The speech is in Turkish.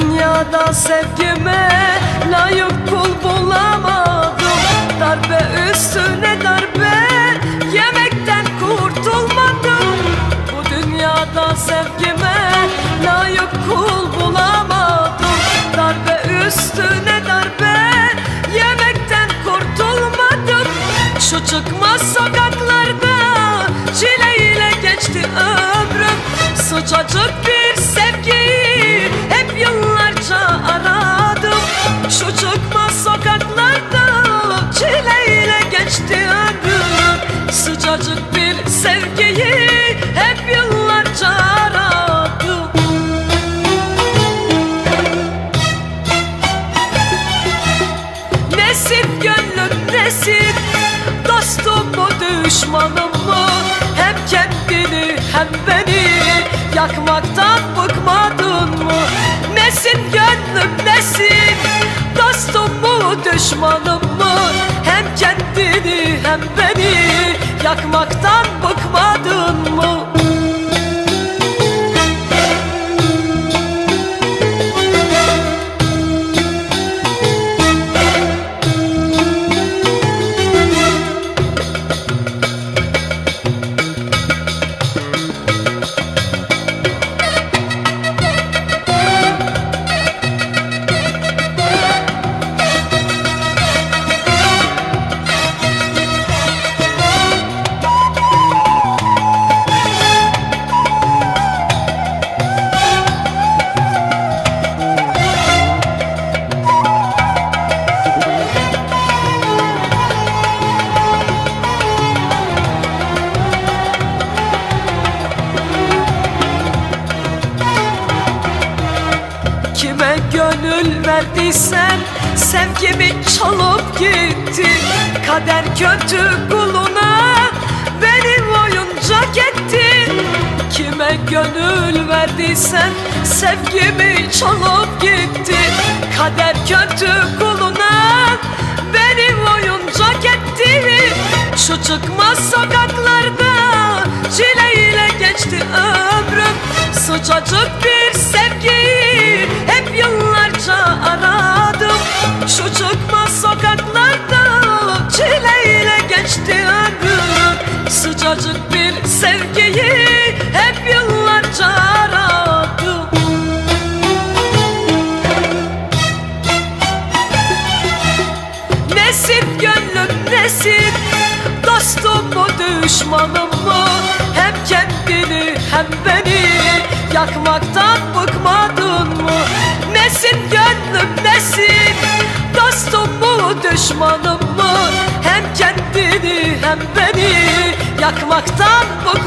dünyada sevgime layık kul bulamadım. Darbe üstüne darbe yemekten kurtulmadım. Bu dünyada sevgime layık kul bulamadım. Darbe üstüne darbe yemekten kurtulmadım. Şu çıkmaz sokaklarda çileyle geçti ömrüm. Sıcacık bir sevgiyi yıllarca aradım. Şu çıkmaz sokaklarda çileyle geçti ömrüm Sıcacık bir sevgiyi hep yıllarca aradım. Nesin gönlüm nesin Dostum mu düşmanım mı? Hem kendini hem beni Yakmaktan bıkmadın düşmanım mı? Hem kendini hem beni Yakmaktan bıkmadın mı gönül verdiysen sevgimi çalıp gitti Kader kötü kuluna benim oyuncak ettin Kime gönül verdiysen sevgimi çalıp gitti Kader kötü kuluna benim oyuncak ettin Şu çıkmaz sokaklarda çileyle geçti ömrüm. Sıcacık bir Sıcacık bir sevgiyi hep yıllarca aradım. Nesin gönlüm nesin Dostum mu düşmanım mı? Hem kendini hem beni Yakmaktan bıkmadın mı? Nesin gönlüm nesin Dostum mu düşmanım mı? Hem kendini hem beni Yakmaktan bıkmadın